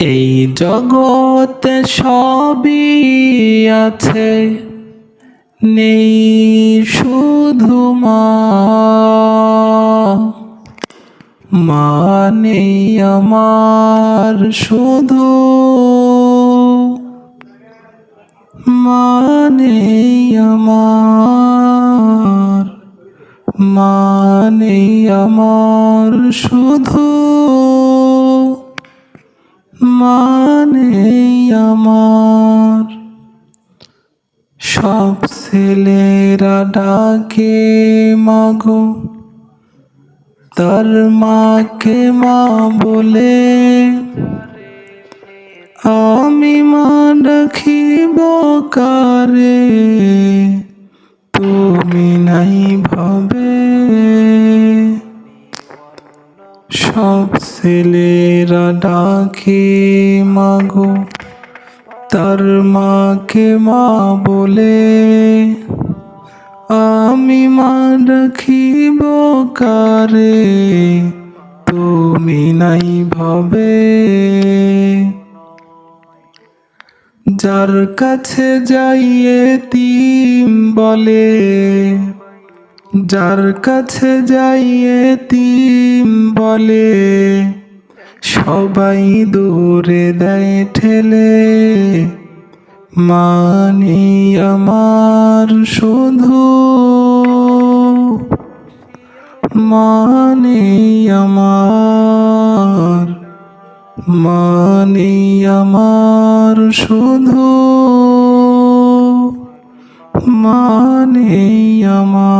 এই জগতে সবই আছে, নেই শুধু মা। নেই আমার শুধু মা নেই আমার মা নেই আমার শুধু মানে আমার। সব ছেলেরা ডাকে মাগো। তার মাকে মা বলে আমি মা ডাকিব কারে? সব ছেলেরা ডাকে, মাগো, তার মাকে মা বলে আমি মা রাখিব কারে? তুমি নাই ভাবে। যার কাছে যাইয়ে তিম বলে যার কাছে যাইয়ে তিম বলে, সবাই দূরে দেয় ঠেলে। মানি আমার শুধু মানে আমার মানে আমার শুধু মানে আমার